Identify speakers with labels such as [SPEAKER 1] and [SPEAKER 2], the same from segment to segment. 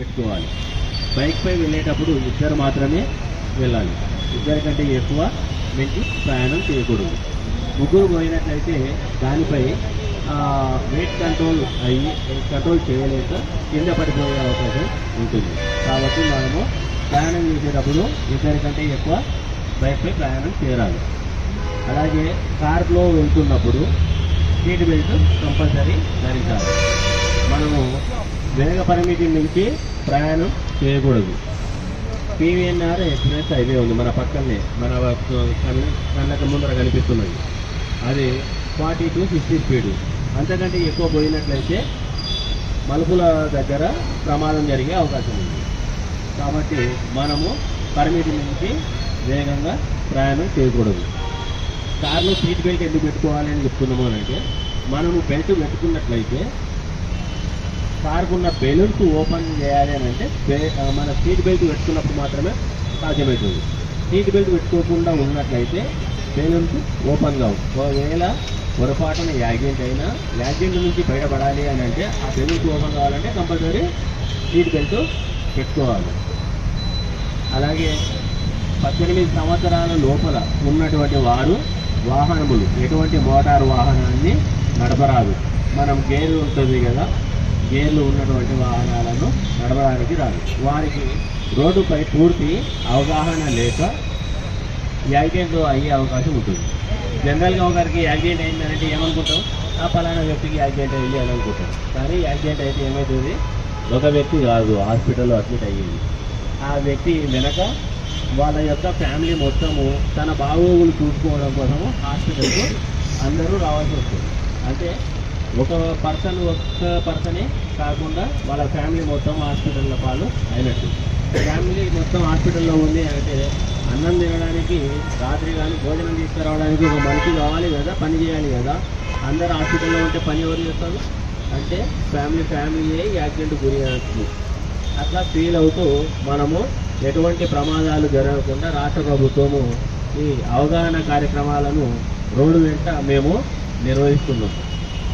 [SPEAKER 1] పెట్టుకోవాలి. బైక్పై వెళ్ళేటప్పుడు ఇద్దరు మాత్రమే వెళ్ళాలి. ఇద్దరి కంటే ఎక్కువ మించి ప్రయాణం చేయకూడదు. ముగ్గురు పోయినట్లయితే దానిపై వెయిట్ కంట్రోల్ అయ్యి కంట్రోల్ చేయలేక కింద పడిపోయే అవకాశం ఉంటుంది. కాబట్టి మనము ప్రయాణం చేసేటప్పుడు ఇద్దరికంటే ఎక్కువ బైక్పై ప్రయాణం చేయరాదు అలాగే కార్లో వెళ్తున్నప్పుడు సీట్ బెల్ట్ కంపల్సరీ ధరించాలి. వేగ పరిమితి నుంచి ప్రయాణం చేయకూడదు. పీవీఎన్ఆర్ ఎక్స్ప్రెస్ హైవే ఉంది మన పక్కనే. మన కళ్ళ కళ్ళకు ముందర కనిపిస్తున్నది. అది ఫార్టీ టు ఫిఫ్టీ స్పీడ్. అంతకంటే ఎక్కువ పోయినట్లయితే మలుపుల దగ్గర ప్రమాదం జరిగే అవకాశం ఉంది. కాబట్టి మనము పరిమితి నుంచి వేగంగా ప్రయాణం చేయకూడదు. కార్లో సీట్ బెల్ట్ ఎందుకు పెట్టుకోవాలి అని చెప్తున్నాము అంటే మనము బెల్ట్ పెట్టుకున్నట్లయితే కార్కున్న బెలూన్స్ ఓపెన్ చేయాలి అని అంటే మన సీట్ బెల్ట్ పెట్టుకున్నప్పుడు మాత్రమే సాధ్యమవుతుంది. సీట్ బెల్ట్ పెట్టుకోకుండా ఉన్నట్లయితే బెలూన్స్ ఓపెన్ కావు. ఒకవేళ పొరపాటున యాక్సిడెంట్ అయినా యాక్సిడెంట్ నుంచి బయటపడాలి అని అంటే ఆ బెలూన్స్ ఓపెన్ కావాలంటే కంపల్సరీ సీట్ బెల్ట్ పెట్టుకోవాలి. అలాగే పద్దెనిమిది సంవత్సరాల లోపల ఉన్నటువంటి వారు వాహనములు ఎటువంటి మోటార్ వాహనాన్ని నడపరాదు. మనం గేర్ ఉంటుంది కదా గేర్లు ఉన్నటువంటి వాహనాలను నడపడానికి రాదు. వారికి రోడ్డుపై పూర్తి అవగాహన లేక యాక్సిడెంట్ అయ్యే అవకాశం ఉంటుంది. జనరల్గా ఒకరికి యాక్సిడెంట్ అయిందంటే ఏమనుకుంటాం? ఆ పలానా వ్యక్తికి యాక్సిడెంట్ అయింది అని అనుకుంటాం. కానీ యాక్సిడెంట్ అయితే ఏమవుతుంది ఒక వ్యక్తి కాదు హాస్పిటల్లో అడ్మిట్ అయ్యింది. ఆ వ్యక్తి వెనక వాళ్ళ యొక్క ఫ్యామిలీ మొత్తము తన బాగోగులు చూసుకోవడం కోసము హాస్పిటల్కు అందరూ రావాల్సి వస్తుంది. అంటే ఒక పర్సన్ ఒక్క పర్సనే కాకుండా వాళ్ళ ఫ్యామిలీ మొత్తం హాస్పిటల్లో పాలు అయినట్టు. ఫ్యామిలీ మొత్తం హాస్పిటల్లో ఉంది అంటే అన్నం తినడానికి రాత్రి కానీ భోజనం తీసుకురావడానికి ఒక మనిషి కావాలి కదా పని చేయాలి కదా? అందరు హాస్పిటల్లో ఉంటే పని ఎవరు చేస్తారు? అంటే ఫ్యామిలీ ఫ్యామిలీయే యాక్సిడెంట్ గురి అవుతుంది. అట్లా ఫీల్ అవుతూ మనము ఎటువంటి ప్రమాదాలు జరగకుండా రాష్ట్ర ప్రభుత్వము ఈ అవగాహన కార్యక్రమాలను రోడ్డు వెంట మేము నిర్వహిస్తున్నాం.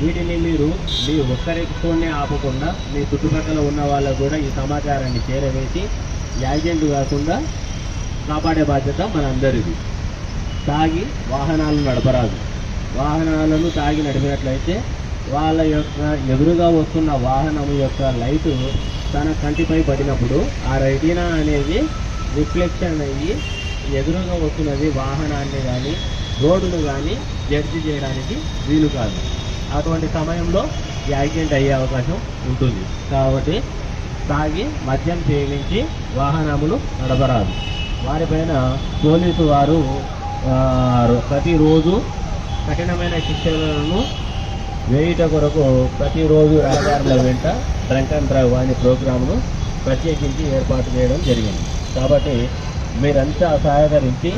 [SPEAKER 1] వీటిని మీరు మీ ఒక్కరితోనే ఆపకుండా మీ చుట్టుపక్కల ఉన్న వాళ్ళకు కూడా ఈ సమాచారాన్ని చేరవేసి యాక్సిడెంట్ కాకుండా కాపాడే బాధ్యత మనందరిది. తాగి వాహనాలు నడపరాదు. వాహనాలను తాగి నడిపినట్లయితే వాళ్ళ యొక్క ఎదురుగా వస్తున్న వాహనం యొక్క లైటు తన కంటిపై పడినప్పుడు ఆ రెటీనా అనేది రిఫ్లెక్షన్ అయ్యి ఎదురుగా వస్తున్నది వాహనాన్ని కానీ రోడ్డును కానీ జడ్జి చేయడానికి వీలు కాదు. అటువంటి సమయంలో యాక్సిడెంట్ అయ్యే అవకాశం ఉంటుంది. కాబట్టి తాగి మద్యం సేవించి వాహనములు నడపరాదు. వారిపైన పోలీసు వారు ప్రతిరోజు కఠినమైన శిక్షలను వేయుట కొరకు ప్రతిరోజు రహదారుల వెంట డ్రంక్ అండ్ డ్రైవ్ అనే ప్రోగ్రామ్ను ప్రత్యేకించి ఏర్పాటు చేయడం జరిగింది. కాబట్టి మీరంతా సహకరించి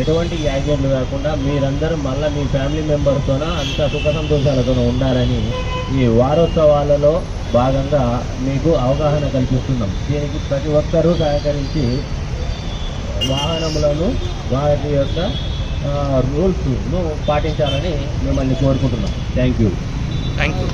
[SPEAKER 1] ఎటువంటి యాక్సిడెంట్లు కాకుండా మీరందరూ మళ్ళీ మీ ఫ్యామిలీ మెంబర్తోన అంత సుఖ సంతోషాలతో ఉండాలని ఈ వారోత్సవాలలో భాగంగా మీకు అవగాహన కల్పిస్తున్నాం. దీనికి ప్రతి ఒక్కరూ సహకరించి వాహనములను వాటి యొక్క రూల్స్ను పాటించాలని మిమ్మల్ని కోరుకుంటున్నాం. Thank you.
[SPEAKER 2] Thank you.